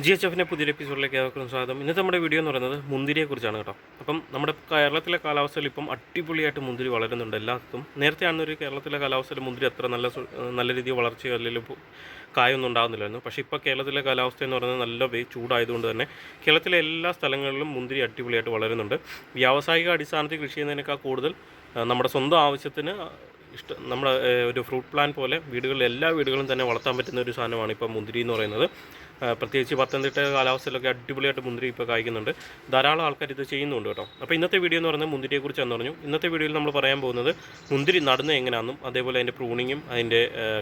G H എഫിന്റെ പുതിയൊരു എപ്പിസോഡിലേക്ക് ഏവർക്കും സ്വാഗതം. ഇന്നത്തെ നമ്മുടെ വീഡിയോ എന്ന് പറയുന്നത് മുന്തിരിയെക്കുറിച്ചാണ് കേട്ടോ. അപ്പം നമ്മുടെ കേരളത്തിലെ കാലാവസ്ഥയിൽ ഇപ്പം അടിപൊളിയായിട്ട് മുന്തിരി വളരുന്നുണ്ട് എല്ലാത്തും നേരത്തെ ആണെന്നൊരു കേരളത്തിലെ കാലാവസ്ഥയിൽ മുന്തിരി അത്ര നല്ല നല്ല രീതിയിൽ വളർച്ചയോ അല്ലെങ്കിൽ കായൊന്നും ഉണ്ടാകുന്നില്ലായിരുന്നു. പക്ഷേ ഇപ്പോൾ കേരളത്തിലെ കാലാവസ്ഥ എന്ന് പറയുന്നത് നല്ല ചൂടായതുകൊണ്ട് തന്നെ കേരളത്തിലെ എല്ലാ സ്ഥലങ്ങളിലും മുന്തിരി അടിപൊളിയായിട്ട് വളരുന്നുണ്ട്. വ്യാവസായിക അടിസ്ഥാനത്തിൽ കൃഷി ചെയ്യുന്നതിനേക്കാൾ കൂടുതൽ നമ്മുടെ സ്വന്തം ആവശ്യത്തിന് ഇഷ്ടം നമ്മുടെ ഒരു ഫ്രൂട്ട് പ്ലാൻ പോലെ വീടുകളിൽ എല്ലാ വീടുകളും തന്നെ വളർത്താൻ പറ്റുന്ന ഒരു സാധനമാണ് ഇപ്പോൾ മുന്തിരി എന്ന് പറയുന്നത്. പ്രത്യേകിച്ച് പത്തനംതിട്ട കാലാവസ്ഥയിലൊക്കെ അടിപൊളിയായിട്ട് മുന്തിരി ഇപ്പോൾ കായ്ക്കുന്നുണ്ട്. ധാരാളം ആൾക്കാർ ഇത് ചെയ്യുന്നുണ്ട് കേട്ടോ. അപ്പോൾ ഇന്നത്തെ വീഡിയോ എന്ന് പറയുന്നത് മുന്തിരിയെക്കുറിച്ചാണെന്ന് പറഞ്ഞു. ഇന്നത്തെ വീഡിയോയിൽ നമ്മൾ പറയാൻ പോകുന്നത് മുന്തിരി നടുന്നത് എങ്ങനെയാണെന്നും അതേപോലെ അതിന്റെ പ്രൂണിങ്ങും അതിന്റെ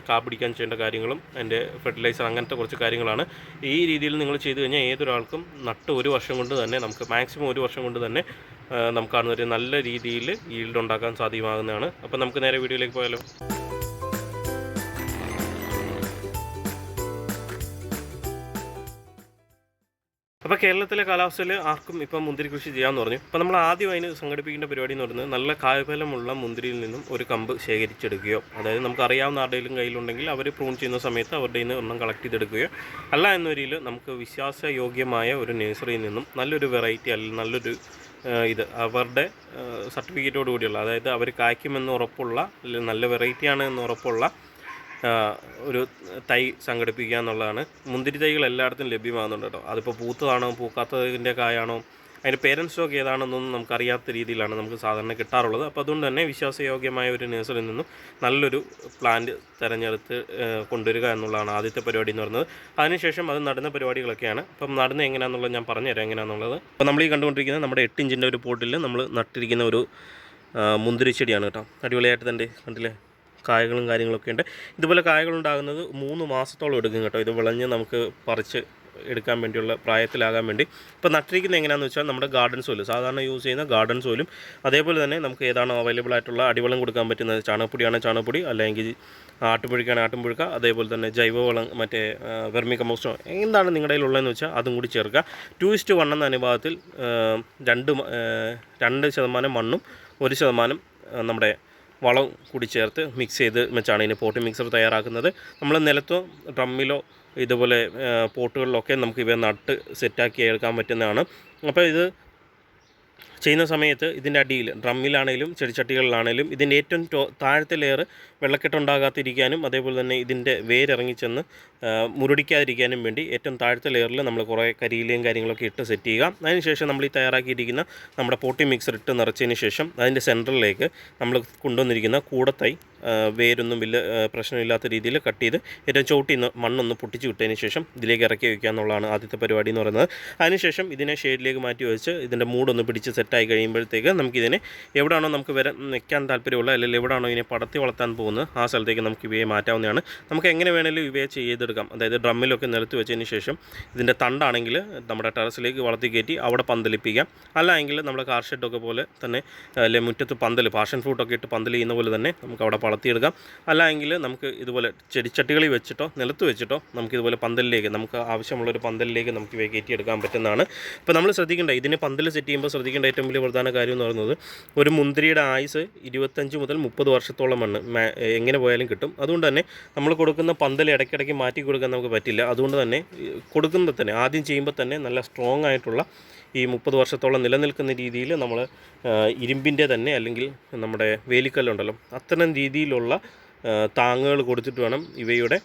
കാപ്പിടിക്കാൻ ചെയ്യേണ്ട കാര്യങ്ങളും അതിന്റെ ഫെർട്ടിലൈസർ അങ്ങനത്തെ കുറച്ച് കാര്യങ്ങളാണ്. ഈ രീതിയിൽ നിങ്ങൾ ചെയ്തു കഴിഞ്ഞാൽ ഏതൊരാൾക്കും നട്ട് ഒരു വർഷം കൊണ്ട് തന്നെ നമുക്ക് മാക്സിമം ഒരു വർഷം കൊണ്ട് തന്നെ ആ, നമുക്കാണ് ഒരു നല്ല രീതിയിൽ ഈൽഡ് ഉണ്ടാക്കാൻ സാധ്യമാകുന്നതാണ്. അപ്പോൾ നമുക്ക് നേരെ വീഡിയോയിലേക്ക് പോയാലോ. അപ്പോൾ കേരളത്തിലെ കാലാവസ്ഥയിൽ ആർക്കും ഇപ്പം മുന്തിരി കൃഷി ചെയ്യാമെന്ന് പറഞ്ഞു. അപ്പോൾ നമ്മൾ ആദ്യം അതിന് സംഘടിപ്പിക്കേണ്ട പരിപാടി എന്ന് പറയുന്നത് നല്ല കായഫലമുള്ള മുന്തിരിയിൽ നിന്നും ഒരു കമ്പ് ശേഖരിച്ചെടുക്കുകയോ അതായത് നമുക്ക് അറിയാവുന്ന ആരുടെയും കയ്യിലുണ്ടെങ്കിൽ അവർ പ്രൂൺ ചെയ്യുന്ന സമയത്ത് അവരുടെ നിന്ന് ഒന്നും കളക്ട് ചെയ്തെടുക്കുകയോ അല്ല എന്നൊരിൽ നമുക്ക് വിശ്വാസയോഗ്യമായ ഒരു നഴ്സറിയിൽ നിന്നും നല്ലൊരു വെറൈറ്റി അല്ലെങ്കിൽ നല്ലൊരു ഇത് അവരുടെ സർട്ടിഫിക്കറ്റോട് കൂടിയുള്ള അതായത് അവർ കായ്ക്കുമെന്ന് ഉറപ്പുള്ള നല്ല വെറൈറ്റിയാണ് എന്ന് ഉറപ്പുള്ള ഒരു തൈ സംഘടിപ്പിക്കുക എന്നുള്ളതാണ്. മുന്തിരി തൈകൾ എല്ലായിടത്തും ലഭ്യമാകുന്നുണ്ട് കേട്ടോ. അതിപ്പോൾ പൂത്തതാണോ പൂക്കാത്തതിന്റെ കായാണോ അതിന്റെ പേരന്റ് സ്റ്റോക്ക് ഏതാണെന്നൊന്നും നമുക്കറിയാത്ത രീതിയിലാണ് നമുക്ക് സാധാരണ കിട്ടാറുള്ളത്. അപ്പോൾ അതുകൊണ്ട് തന്നെ വിശ്വാസയോഗ്യമായ ഒരു നഴ്സറിയിൽ നിന്നും നല്ലൊരു പ്ലാന്റ് തിരഞ്ഞെടുത്ത് കൊണ്ടുവരിക എന്നുള്ളതാണ് ആദ്യത്തെ പരിപാടി എന്ന് പറയുന്നത്. അതിനുശേഷം അത് നടന്ന പരിപാടികളൊക്കെയാണ്. അപ്പം നടന്ന് എങ്ങനെയാണെന്നുള്ളത് ഞാൻ പറഞ്ഞുതരാം എങ്ങനെയാണെന്നുള്ളത് അപ്പോൾ നമ്മൾ ഈ കണ്ടുകൊണ്ടിരിക്കുന്നത് നമ്മുടെ എട്ട് ഇഞ്ചിന്റെ ഒരു പോട്ടിൽ നമ്മൾ നട്ടിരിക്കുന്ന ഒരു മുന്തിരി ചെടിയാണ് കേട്ടോ. അടിപൊളിയായിട്ട് തന്നെ കണ്ടില്ലേ? കായകളും കാര്യങ്ങളൊക്കെ ഉണ്ട്. ഇതുപോലെ കായകളുണ്ടാകുന്നത് മൂന്ന് മാസത്തോളം എടുക്കും കേട്ടോ. ഇത് വിളഞ്ഞ് നമുക്ക് പറിച്ച് എടുക്കാൻ വേണ്ടിയുള്ള പ്രായത്തിലാകാൻ വേണ്ടി. ഇപ്പോൾ നട്ടിരിക്കുന്നത് എങ്ങനെയാണെന്ന് വെച്ചാൽ നമ്മുടെ ഗാർഡൻ സോയിൽ സാധാരണ യൂസ് ചെയ്യുന്ന ഗാർഡൻ സോയിലും അതേപോലെ തന്നെ നമുക്ക് ഏതാണോ അവൈലബിൾ ആയിട്ടുള്ള അടിവളം കൊടുക്കാൻ പറ്റുന്നത്? ചാണകപ്പൊടിയാണ് ചാണകപ്പൊടി അല്ലെങ്കിൽ ആട്ടുപുഴുക്കാണ് ആട്ടുപുഴുക്ക അതേപോലെ തന്നെ ജൈവവളം മറ്റേ വെർമി കമ്പോസ്റ്റോ എന്താണ് നിങ്ങളുടെ കയ്യിലുള്ളതെന്ന് വെച്ചാൽ അതും കൂടി ചേർക്കുക. ടു ഇസ്റ്റ് വൺ എന്ന അനുപാതത്തിൽ രണ്ട് രണ്ട് ശതമാനം മണ്ണും ഒരു ശതമാനം നമ്മുടെ വളം കൂടി ചേർത്ത് മിക്സ് ചെയ്ത് വെച്ചാണ് ഇതിന് പോട്ട് മിക്സർ തയ്യാറാക്കുന്നത്. നമ്മൾ നിലത്തോ ഡ്രമ്മിലോ ഇതുപോലെ പോട്ടുകളിലൊക്കെ നമുക്ക് ഇവ നട്ട് സെറ്റാക്കി എടുക്കാൻ പറ്റുന്നതാണ്. അപ്പോൾ ഇത് ചെയ്യുന്ന സമയത്ത് ഇതിന്റെ അടിയിൽ ഡ്രമ്മിലാണേലും ചെടിച്ചട്ടികളിലാണേലും ഇതിന്റെ ഏറ്റവും താഴത്തെ ലെയർ വെള്ളക്കെട്ടുണ്ടാകാതിരിക്കാനും അതേപോലെ തന്നെ ഇതിന്റെ വേരിറങ്ങിച്ചെന്ന് മുരടിക്കാതിരിക്കാനും വേണ്ടി ഏറ്റവും താഴത്തെ ലെയറിൽ നമ്മൾ കുറേ കരിയിലയും കാര്യങ്ങളൊക്കെ ഇട്ട് സെറ്റ് ചെയ്യുക. അതിനുശേഷം നമ്മൾ ഈ തയ്യാറാക്കിയിരിക്കുന്ന നമ്മുടെ പോട്ടി മിക്സർ ഇട്ട് നിറച്ചതിന് ശേഷം അതിന്റെ സെന്ററിലേക്ക് നമ്മൾ കൊണ്ടുവന്നിരിക്കുന്ന കൂടത്തൈ വേരൊന്നും വലിയ പ്രശ്നമില്ലാത്ത രീതിയിൽ കട്ട് ചെയ്ത് ഏറ്റവും ചോട്ടി മണ്ണൊന്ന് പൊട്ടിച്ച് വിട്ടതിന് ശേഷം ഇതിലേക്ക് ഇറക്കി വയ്ക്കുക എന്നുള്ളതാണ് ആദ്യത്തെ പരിപാടി എന്ന് പറയുന്നത്. അതിനുശേഷം ഇതിനെ ഷെയ്ഡിലേക്ക് മാറ്റി വെച്ച് ഇതിന്റെ മൂടൊന്ന് പിടിച്ച് സെറ്റായി കഴിയുമ്പോഴത്തേക്ക് നമുക്കിതിനെ എവിടെയാണോ നമുക്ക് വരാൻ നിൽക്കാൻ താല്പര്യമുള്ള അല്ലെങ്കിൽ എവിടെയാണോ ഇതിനെ പടത്തി വളർത്താൻ പോകുന്നത് ആ സ്ഥലത്തേക്ക് നമുക്ക് ഇവയെ മാറ്റാവുന്നതാണ്. നമുക്ക് എങ്ങനെ വേണമെങ്കിലും ഇവയെ ചെയ്തെടുക്കാം. അതായത് ഡ്രമ്മിലൊക്കെ നിലത്ത് വെച്ചതിന് ശേഷം ഇതിന്റെ തണ്ടാണെങ്കിൽ നമ്മുടെ ടെറസിലേക്ക് വളർത്തി കയറ്റി അവിടെ പന്തലിപ്പിക്കാം. അല്ലെങ്കിൽ നമ്മുടെ കാർ ഷെഡൊക്കെ പോലെ തന്നെ അല്ലെങ്കിൽ മുറ്റത്ത് പന്തൽ പാഷൻ ഫ്രൂട്ടൊക്കെ ഇട്ട് പന്തൽ ചെയ്യുന്ന പോലെ തന്നെ നമുക്ക് അവിടെ വളർത്തിയെടുക്കാം. അല്ല എങ്കിൽ നമുക്ക് ഇതുപോലെ ചെടിച്ചട്ടികളിൽ വെച്ചിട്ടോ നിലത്ത് വെച്ചിട്ടോ നമുക്ക് ഇതുപോലെ പന്തലിലേക്ക് നമുക്ക് ആവശ്യമുള്ള ഒരു പന്തലിലേക്ക് നമുക്ക് ഇവയെ കയറ്റിയെടുക്കാൻ പറ്റുന്നതാണ്. അപ്പോൾ നമ്മൾ ശ്രദ്ധിക്കേണ്ട ഇതിന് പന്തൽ സെറ്റ് ചെയ്യുമ്പോൾ ശ്രദ്ധിക്കേണ്ട ഏറ്റവും വലിയ പ്രധാന കാര്യം എന്ന് പറയുന്നത് ഒരു മുന്തിരിയുടെ ആയുസ് ഇരുപത്തഞ്ച് മുതൽ മുപ്പത് വർഷത്തോളമാണ്. എങ്ങനെ പോയാലും കിട്ടും. അതുകൊണ്ട് തന്നെ നമ്മൾ കൊടുക്കുന്ന പന്തൽ ഇടയ്ക്കിടയ്ക്ക് മാറ്റി കൊടുക്കാൻ നമുക്ക് പറ്റില്ല. അതുകൊണ്ട് തന്നെ കൊടുക്കുമ്പോൾ തന്നെ ആദ്യം ചെയ്യുമ്പോൾ തന്നെ നല്ല സ്ട്രോങ് ആയിട്ടുള്ള ഈ മുപ്പത് വർഷത്തോളം നിലനിൽക്കുന്ന രീതിയിൽ നമ്മൾ ഇരുമ്പിന്റെ തന്നെ അല്ലെങ്കിൽ നമ്മുടെ വേലിക്കല്ലുണ്ടല്ലോ അത്തരം രീതിയിലുള്ള താങ്ങുകൾ കൊടുത്തിട്ട് വേണം ഇവയുടെ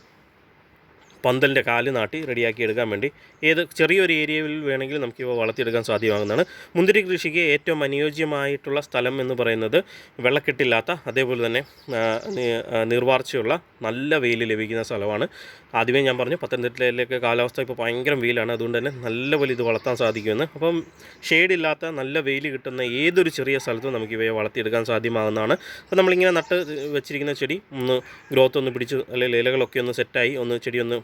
പന്തലിന്റെ കാൽ നാട്ടി റെഡിയാക്കി എടുക്കാൻ വേണ്ടി ഏത് ചെറിയൊരു ഏരിയയിൽ വേണമെങ്കിൽ നമുക്ക് ഇവ വളർത്തിയെടുക്കാൻ സാധ്യമാകുന്നതാണ്. മുന്തിരി കൃഷിക്ക് ഏറ്റവും അനുയോജ്യമായിട്ടുള്ള സ്ഥലം എന്ന് പറയുന്നത് വെള്ളക്കെട്ടില്ലാത്ത അതേപോലെ തന്നെ നിർവാർച്ചയുള്ള നല്ല വെയിൽ ലഭിക്കുന്ന സ്ഥലമാണ്. ആദ്യമേ ഞാൻ പറഞ്ഞു പത്തനംതിട്ടയിലേക്ക് കാലാവസ്ഥ ഇപ്പോൾ ഭയങ്കര വെയിലാണ്. അതുകൊണ്ട് തന്നെ നല്ല പോലെ ഇത് വളർത്താൻ സാധിക്കുമെന്ന്. അപ്പം ഷെയ്ഡില്ലാത്ത നല്ല വെയിൽ കിട്ടുന്ന ഏതൊരു ചെറിയ സ്ഥലത്തും നമുക്ക് ഇവയെ വളർത്തിയെടുക്കാൻ സാധ്യമാകുന്നതാണ്. അപ്പോൾ നമ്മളിങ്ങനെ നട്ട് വെച്ചിരിക്കുന്ന ചെടി ഒന്ന് ഗ്രോത്ത് ഒന്ന് പിടിച്ച് അല്ലെങ്കിൽ ഇലകളൊക്കെ ഒന്ന് സെറ്റായി ഒന്ന് ചെടി ഒന്ന്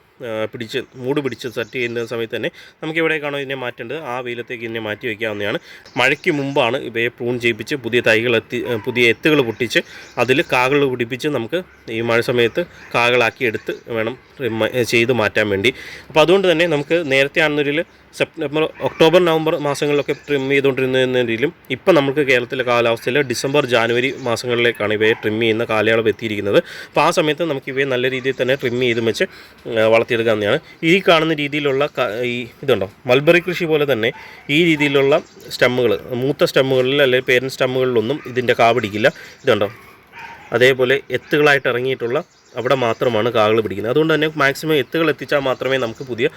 പിടിച്ച് മൂട് പിടിച്ച് സെറ്റ് ചെയ്യുന്ന സമയത്ത് തന്നെ നമുക്ക് എവിടേക്കാണോ ഇതിനെ മാറ്റേണ്ടത്. ആ വെയിലത്തേക്ക് ഇതിനെ മാറ്റി വയ്ക്കാവുന്നതാണ് മഴയ്ക്ക് മുമ്പാണ് ഇവയെ പ്രൂൺ ചെയ്യിപ്പിച്ച് പുതിയ തൈകൾ എത്തി പുതിയ എത്തുകൾ പൊട്ടിച്ച് അതിൽ കാകൾ പിടിപ്പിച്ച് നമുക്ക് ഈ മഴ സമയത്ത് കാകളാക്കി എടുത്ത് വേണം ചെയ്ത് മാറ്റാൻ വേണ്ടി. അപ്പോൾ അതുകൊണ്ട് തന്നെ നമുക്ക് നേരത്തെ ആണെന്നൊരിൽ സെപ്റ്റംബർ ഒക്ടോബർ നവംബർ മാസങ്ങളിലൊക്കെ ട്രിം ചെയ്തുകൊണ്ടിരുന്നതിലും ഇപ്പം നമുക്ക് കേരളത്തിലെ കാലാവസ്ഥയിൽ ഡിസംബർ ജാനുവരി മാസങ്ങളിലേക്കാണ് ഇവയെ ട്രിം ചെയ്യുന്ന കാലയളവ് എത്തിയിരിക്കുന്നത്. അപ്പോൾ ആ സമയത്ത് നമുക്ക് ഇവയെ നല്ല രീതിയിൽ തന്നെ ട്രിം ചെയ്ത് വെച്ച് വളർത്തിയെടുക്കാവുന്നതാണ് ഈ കാണുന്ന രീതിയിലുള്ള ഈ ഇതുണ്ടോ? മൽബറി കൃഷി പോലെ തന്നെ ഈ രീതിയിലുള്ള സ്റ്റമ്മുകൾ മൂത്ത സ്റ്റമ്മുകളിൽ അല്ലെങ്കിൽ പേരൻ സ്റ്റമ്മുകളിലൊന്നും ഇതിന്റെ കാ പിടിക്കില്ല. ഇതുണ്ടോ? അതേപോലെ എത്തുകളായിട്ട് ഇറങ്ങിയിട്ടുള്ള അവിടെ മാത്രമാണ് കാകൾ പിടിക്കുന്നത്. അതുകൊണ്ട് തന്നെ മാക്സിമം എത്തുകൾ എത്തിച്ചാൽ മാത്രമേ നമുക്ക് പുതിയ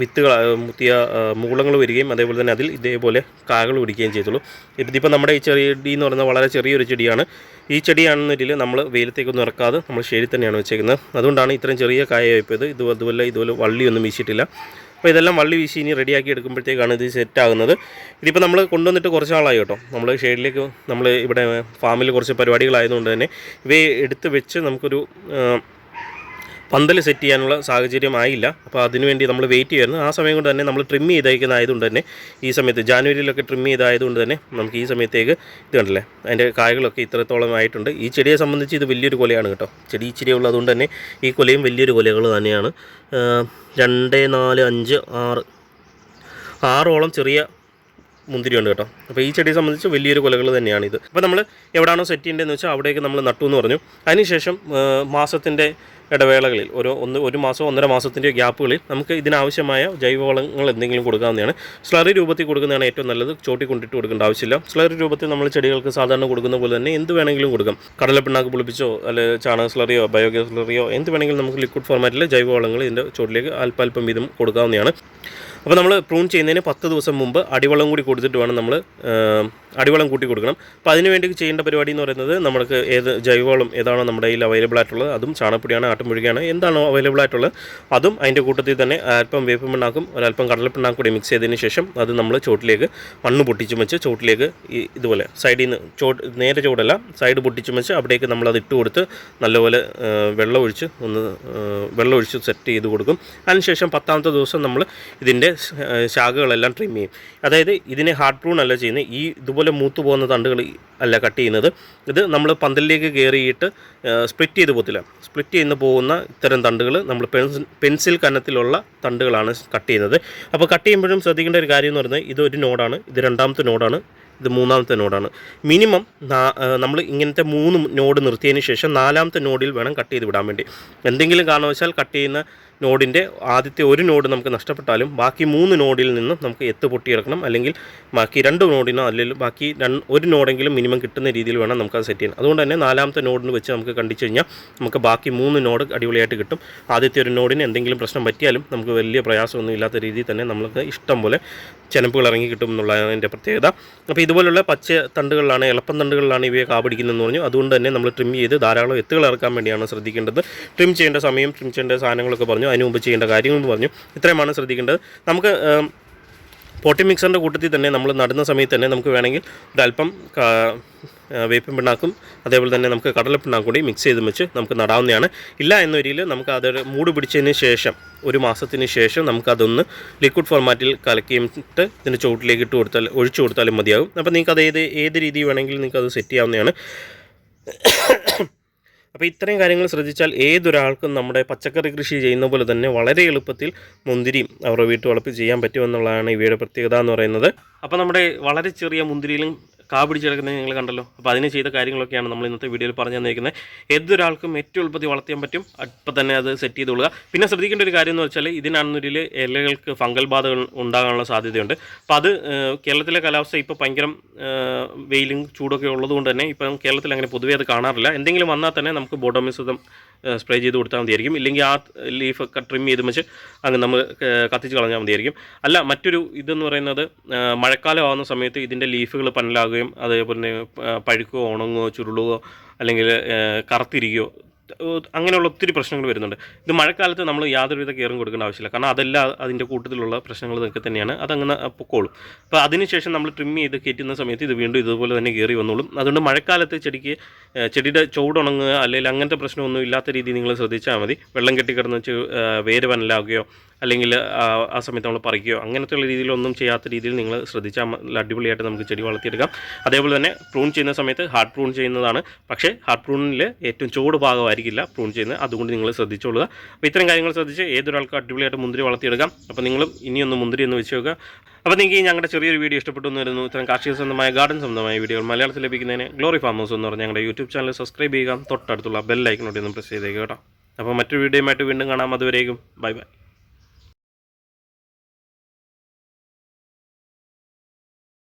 വിത്തുകൾ പുതിയ മൂളങ്ങൾ വരികയും അതേപോലെ തന്നെ അതിൽ ഇതേപോലെ കാകൾ പിടിക്കുകയും ചെയ്തുള്ളൂ. ഇതിപ്പോൾ നമ്മുടെ ഈ ചെടി എന്ന് പറയുന്നത് വളരെ ചെറിയൊരു ചെടിയാണ്. ഈ ചെടിയാണെന്നതിൽ നമ്മൾ വെയിലത്തേക്കൊന്നും ഇറക്കാതെ നമ്മൾ ഷെയ്ഡിൽ തന്നെയാണ് വെച്ചേക്കുന്നത്. അതുകൊണ്ടാണ് ഇത്രയും ചെറിയ കായ ഇത് ഇതുപോലെ ഇതുപോലെ വള്ളിയൊന്നും വീശിയിട്ടില്ല. അപ്പോൾ ഇതെല്ലാം വള്ളി വീശി ഇനി റെഡിയാക്കി എടുക്കുമ്പോഴത്തേക്കാണ് ഇത് സെറ്റ് ആകുന്നത് ഇതിപ്പോൾ നമ്മൾ കൊണ്ടുവന്നിട്ട് കുറച്ച് നാളായി കേട്ടോ. നമ്മൾ ഷെയ്ഡിലേക്ക് നമ്മൾ ഇവിടെ ഫാമിൽ കുറച്ച് പരിപാടികളായതുകൊണ്ട് തന്നെ ഇവയെ എടുത്ത് വെച്ച് നമുക്കൊരു പന്തൽ സെറ്റ് ചെയ്യാനുള്ള സാഹചര്യം ആയില്ല അപ്പോൾ അതിനുവേണ്ടി നമ്മൾ വെയിറ്റ് ചെയ്യുന്നു. ആ സമയം കൊണ്ട് തന്നെ നമ്മൾ ട്രിം ചെയ്തയക്കുന്ന ആയതുകൊണ്ട് തന്നെ ഈ സമയത്ത് ജാനുവരിയിലൊക്കെ ട്രിം ചെയ്തായതുകൊണ്ട് തന്നെ നമുക്ക് ഈ സമയത്തേക്ക് ഇത് കണ്ടല്ലേ? അതിന്റെ കായകളൊക്കെ ഇത്രത്തോളം ആയിട്ടുണ്ട്. ഈ ചെടിയെ സംബന്ധിച്ച് ഇത് വലിയൊരു കൊലയാണ് കേട്ടോ. ചെടി ഇച്ചിരി ഉള്ളതുകൊണ്ട് തന്നെ ഈ കൊലയും വലിയൊരു കൊലകൾ തന്നെയാണ്. രണ്ട് നാല് അഞ്ച് ആറ് ആറോളം ചെറിയ മുന്തിരിയുണ്ട് കേട്ടോ. അപ്പോൾ ഈ ചെടിയെ സംബന്ധിച്ച് വലിയൊരു കൊലകൾ തന്നെയാണ് ഇത് അപ്പോൾ നമ്മൾ എവിടെയാണോ സെറ്റ് ചെയ്യേണ്ടതെന്ന് വെച്ചാൽ അവിടേക്ക് നമ്മൾ നട്ടു എന്ന് പറഞ്ഞു. അതിനുശേഷം മാസത്തിന്റെ ഇടവേളകളിൽ ഒരു ഒന്ന് ഒരു മാസം ഒന്നര മാസത്തിന്റെ ഗ്യാപ്പുകളിൽ നമുക്ക് ഇതിനാവശ്യമായ ജൈവവളങ്ങൾ എന്തെങ്കിലും കൊടുക്കാവുന്നതാണ്. സ്ലറി രൂപത്തിൽ കൊടുക്കുന്നതാണ് ഏറ്റവും നല്ലത്. ചോട്ടി കൊണ്ടിട്ട് കൊടുക്കേണ്ട ആവശ്യമില്ല. സ്ലറി രൂപത്തിൽ നമ്മൾ ചെടികൾക്ക് സാധാരണ കൊടുക്കുന്ന പോലെ തന്നെ എന്ത് വേണമെങ്കിലും കൊടുക്കാം. കടലപ്പിണ്ണാക്ക് പുളിപ്പിച്ചോ അല്ലെങ്കിൽ ചാണക സ്ലറിയോ ബയോഗ്യാസ് സ്ലറിയോ എന്ത് വേണമെങ്കിലും നമുക്ക് ലിക്വിഡ് ഫോർമാറ്റിൽ ജൈവവളങ്ങൾ ഇതിന്റെ ചോട്ടിലേക്ക് അല്പാൽപ്പം വീതം കൊടുക്കാവുന്നതാണ്. അപ്പോൾ നമ്മൾ പ്രൂൺ ചെയ്യുന്നതിന് പത്ത് ദിവസം മുമ്പ് അടിവളം കൂടി കൊടുത്തിട്ട് വേണം നമ്മൾ അടിവളം കൂട്ടി കൊടുക്കണം. അപ്പോൾ അതിന് വേണ്ടി ചെയ്യേണ്ട പരിപാടി എന്ന് പറയുന്നത് നമുക്ക് ഏത് ജൈവവളം ഏതാണോ നമ്മുടെ കയ്യിൽ അവൈലബിൾ ആയിട്ടുള്ളത് അതും ചാണപ്പൊടിയാണ് ആട്ടുമുഴുകയാണ് എന്താണോ അവൈലബിൾ ആയിട്ടുള്ളത് അതും അതിന്റെ കൂട്ടത്തിൽ തന്നെ അല്പം വേപ്പ് പിണ്ണാക്കും ഒരല്പം കടലപ്പിണ്ണാക്കും കൂടി മിക്സ് ചെയ്തതിന് ശേഷം അത് നമ്മൾ ചോട്ടിലേക്ക് മണ്ണ് പൊട്ടിച്ചും വെച്ച് ചോട്ടിലേക്ക് ഇതുപോലെ സൈഡിൽ നിന്ന് ചോട്ട് നേരെ ചോടല്ല സൈഡ് പൊട്ടിച്ചും വെച്ച് അവിടേക്ക് നമ്മൾ അത് ഇട്ട് കൊടുത്ത് നല്ലപോലെ വെള്ളമൊഴിച്ച് ഒന്ന് വെള്ളം ഒഴിച്ച് സെറ്റ് ചെയ്ത് കൊടുക്കും. അതിനുശേഷം പത്താമത്തെ ദിവസം നമ്മൾ ഇതിന്റെ ശാഖകളെല്ലാം ട്രിം ചെയ്യും. അതായത് ഇതിനെ ഹാർഡ് പ്രൂൺ അല്ല ചെയ്യുന്നത്. ഈ ഇതുപോലെ മൂത്തു പോകുന്ന തണ്ടുകൾ അല്ല കട്ട് ചെയ്യുന്നത്. ഇത് നമ്മൾ പന്തലിലേക്ക് കയറിയിട്ട് സ്പ്ലിറ്റ് ചെയ്ത് പോകത്തില്ല സ്പ്ലിറ്റ് ചെയ്യുന്ന പോകുന്ന ഇത്തരം തണ്ടുകൾ നമ്മൾ പെൻസിൽ പെൻസിൽ കനത്തിലുള്ള തണ്ടുകളാണ് കട്ട് ചെയ്യുന്നത്. അപ്പോൾ കട്ട് ചെയ്യുമ്പോഴും ശ്രദ്ധിക്കേണ്ട ഒരു കാര്യം എന്ന് പറയുന്നത് ഇത് ഒരു നോഡാണ് ഇത് രണ്ടാമത്തെ നോഡാണ് ഇത് മൂന്നാമത്തെ നോഡാണ് മിനിമം നമ്മൾ ഇങ്ങനത്തെ മൂന്ന് നോഡ് നിർത്തിയതിന് ശേഷം നാലാമത്തെ നോഡിൽ വേണം കട്ട് ചെയ്ത് വിടാൻ വേണ്ടി. എന്തെങ്കിലും കാരണവശാൽ കട്ട് ചെയ്യുന്ന നോഡിന്റെ ആദ്യത്തെ ഒരു നോഡ് നമുക്ക് നഷ്ടപ്പെട്ടാലും ബാക്കി മൂന്ന് നോഡിൽ നിന്നും നമുക്ക് എത്ത് പൊട്ടിയെടുക്കണം അല്ലെങ്കിൽ ബാക്കി രണ്ട് നോഡിനോ അല്ലെങ്കിൽ ബാക്കി ഒരു നോഡെങ്കിലും മിനിമം കിട്ടുന്ന രീതിയിൽ വേണം നമുക്കത് സെറ്റ് ചെയ്യാൻ. അതുകൊണ്ട് തന്നെ നാലാമത്തെ നോഡിന് വെച്ച് നമുക്ക് കണ്ടിച്ചു കഴിഞ്ഞാൽ നമുക്ക് ബാക്കി മൂന്ന് നോഡ് അടിപൊളിയായിട്ട് കിട്ടും. ആദ്യത്തെ ഒരു നോഡിന് എന്തെങ്കിലും പ്രശ്നം പറ്റിയാലും നമുക്ക് വലിയ പ്രയാസമൊന്നും ഇല്ലാത്ത രീതിയിൽ തന്നെ നമുക്ക് ഇഷ്ടം പോലെ ചിലപ്പുകൾ ഇറങ്ങി കിട്ടും എന്നുള്ളതാണ് പ്രത്യേകത. അപ്പോൾ ഇതുപോലുള്ള പച്ച തണ്ടുകളിലാണ് എളുപ്പം തണ്ടുകളിലാണ് ഇവയെ കാപിടിക്കുന്നതെന്ന് പറഞ്ഞു. അതുകൊണ്ട് തന്നെ നമ്മൾ ട്രിം ചെയ്ത് ധാരാളം എത്തുകൾ ഇറക്കാൻ വേണ്ടിയാണ് ശ്രദ്ധിക്കേണ്ടത്. ട്രിം ചെയ്യേണ്ട സമയം ട്രിം ചെയ്യേണ്ട സാധനങ്ങളൊക്കെ പറഞ്ഞു. അതിന് മുമ്പ് ചെയ്യേണ്ട കാര്യങ്ങൾ പറഞ്ഞു. ഇത്രയുമാണ് ശ്രദ്ധിക്കേണ്ടത്. നമുക്ക് പോട്ടി മിക്സറിന്റെ കൂട്ടത്തിൽ തന്നെ നമ്മൾ നടുന്ന സമയത്ത് തന്നെ നമുക്ക് വേണമെങ്കിൽ ഒരല്പം വേപ്പിൻ പിണ്ണാക്കും അതേപോലെ തന്നെ നമുക്ക് കടലപ്പിണ്ണാക്കും കൂടി മിക്സ് ചെയ്ത് വെച്ച് നമുക്ക് നടാവുന്നതാണ്. ഇല്ല എന്നൊരിയിൽ നമുക്ക് അതൊരു മൂട് പിടിച്ചതിന് ശേഷം ഒരു മാസത്തിന് ശേഷം നമുക്കതൊന്ന് ലിക്വിഡ് ഫോർമാറ്റിൽ കലക്കിയിട്ട് ഇതിന്റെ ചുവട്ടിലേക്ക് ഇട്ട് കൊടുത്താൽ ഒഴിച്ചു കൊടുത്താലും മതിയാകും. അപ്പോൾ നിങ്ങൾക്ക് അത് ഏത് ഏത് രീതി വേണമെങ്കിലും നിങ്ങൾക്ക് അത് സെറ്റ് ചെയ്യാവുന്നതാണ്. അപ്പോൾ ഇത്രയും കാര്യങ്ങൾ ശ്രദ്ധിച്ചാൽ ഏതൊരാൾക്കും നമ്മുടെ പച്ചക്കറി കൃഷി ചെയ്യുന്ന പോലെ തന്നെ വളരെ എളുപ്പത്തിൽ മുന്തിരിയും അവരുടെ വീട്ടു വളപ്പിൽ ചെയ്യാൻ പറ്റുമെന്നുള്ളതാണ് ഇവയുടെ പ്രത്യേകത എന്ന് പറയുന്നത്. അപ്പോൾ നമ്മുടെ വളരെ ചെറിയ മുന്തിരിയിലും കാ പിടിച്ച് കിടക്കുന്നത് നിങ്ങൾ കണ്ടല്ലോ. അപ്പോൾ അതിന് ചെയ്ത കാര്യങ്ങളൊക്കെയാണ് നമ്മൾ ഇന്നത്തെ വീഡിയോയിൽ പറഞ്ഞു തന്നിരിക്കുന്നത്. ഏതൊരാൾക്കും ഏറ്റവും എളുപ്പത്തിൽ വളർത്തിയാൻ പറ്റും അപ്പം തന്നെ അത് സെറ്റ് ചെയ്ത് കൊള്ളുക. പിന്നെ ശ്രദ്ധിക്കേണ്ട ഒരു കാര്യം എന്ന് വെച്ചാൽ ഇതിനാണെന്നൊരു ഇലകൾക്ക് ഫംഗൽ ബാധകൾ ഉണ്ടാകാനുള്ള സാധ്യതയുണ്ട്. അപ്പോൾ അത് കേരളത്തിലെ കാലാവസ്ഥ ഇപ്പോൾ ഭയങ്കര വെയിലും ചൂടൊക്കെ ഉള്ളതുകൊണ്ട് തന്നെ ഇപ്പം കേരളത്തിൽ അങ്ങനെ പൊതുവേ അത് കാണാറില്ല. എന്തെങ്കിലും വന്നാൽ തന്നെ നമുക്ക് ബോട്ടോമിസും സ്പ്രേ ചെയ്ത് കൊടുത്താൽ മതിയായിരിക്കും. ഇല്ലെങ്കിൽ ആ ലീഫ് ഒക്കെ ട്രിം ചെയ്ത് വെച്ച് അങ്ങ് നമ്മൾ കത്തിച്ച് കളഞ്ഞാൽ മതിയായിരിക്കും. അല്ല മറ്റൊരു ഇതെന്ന് പറയുന്നത് മഴക്കാലം ആവുന്ന സമയത്ത് ഇതിന്റെ ലീഫുകൾ പന്നലാകുകയും അതേപോലെ തന്നെ പഴുക്കുകയോ ഉണങ്ങുകയോ ചുരുളുകയോ അല്ലെങ്കിൽ കറുത്തിരിക്കുകയോ അങ്ങനെയുള്ള ഒത്തിരി പ്രശ്നങ്ങൾ വരുന്നുണ്ട്. ഇത് മഴക്കാലത്ത് നമ്മൾ യാതൊരുവിധ കെയറും കൊടുക്കേണ്ട ആവശ്യമില്ല. കാരണം അതെല്ലാം അതിന്റെ കൂട്ടത്തിലുള്ള പ്രശ്നങ്ങൾ ഇതൊക്കെ തന്നെയാണ്. അതങ്ങനെ പൊക്കോളും. അപ്പോൾ അതിനുശേഷം നമ്മൾ ട്രിം ചെയ്ത് കയറ്റുന്ന സമയത്ത് ഇത് വീണ്ടും ഇതുപോലെ തന്നെ കയറി വന്നോളും. അതുകൊണ്ട് മഴക്കാലത്ത് ചെടിക്ക് ചെടിയുടെ ചൂടുണങ്ങുക അല്ലെങ്കിൽ അങ്ങനത്തെ പ്രശ്നമൊന്നും ഇല്ലാത്ത രീതിയിൽ നിങ്ങൾ ശ്രദ്ധിച്ചാൽ മതി. വെള്ളം കെട്ടിക്കിടന്ന് വേര് വനലാകുകയോ അല്ലെങ്കിൽ ആ സമയത്ത് നമ്മൾ പറിക്കുകയോ അങ്ങനത്തെയുള്ള രീതിയിലൊന്നും ചെയ്യാത്ത രീതിയിൽ നിങ്ങൾ ശ്രദ്ധിച്ചാൽ നല്ല അടിപൊളിയായിട്ട് നമുക്ക് ചെടി വളർത്തിയെടുക്കാം. അതേപോലെ തന്നെ പ്രൂൺ ചെയ്യുന്ന സമയത്ത് ഹാർഡ് പ്രൂൺ ചെയ്യുന്നതാണ്. പക്ഷേ ഹാർഡ് പ്രൂണിൽ ഏറ്റവും ചൂട് ഭാഗമായിരിക്കില്ല പ്രൂൺ ചെയ്യുന്നത്. അതുകൊണ്ട് നിങ്ങൾ ശ്രദ്ധിച്ചോളുക. അപ്പോൾ ഇത്തരം കാര്യങ്ങൾ ശ്രദ്ധിച്ച് ഏതൊരാൾക്ക് അടിപൊളിയായിട്ട് മുന്തിരി വളർത്തിയെടുക്കാം. അപ്പോൾ നിങ്ങളും ഇനിയൊന്ന് മുന്തിരി എന്ന് വെച്ച് നോക്കുക. അപ്പോൾ നിങ്ങൾക്ക് ഞങ്ങളുടെ ചെറിയൊരു വീഡിയോ ഇഷ്ടപ്പെട്ടു എന്ന് വരുന്നു ഇത്തരം കാർഷിക സ്വന്തമായ ഗാർഡൻ സ്വന്തമായ വീഡിയോകൾ മലയാളത്തിൽ ലഭിക്കുന്നതിന് ഗ്ലോറി ഫാമേഴ്സ് എന്ന് പറഞ്ഞ ഞങ്ങളുടെ യൂട്യൂബ് ചാനൽ സബ്സ്ക്രൈബ് ചെയ്യുക. തൊട്ടടുത്തുള്ള ബെൽ ഐക്കനോട് ഒന്ന് പ്രസ് ചെയ്തേക്കുക കേട്ടോ. അപ്പോൾ മറ്റൊരു വീഡിയോയുമായിട്ട് വീണ്ടും കാണാം. അതുവരേക്കും. Bye bye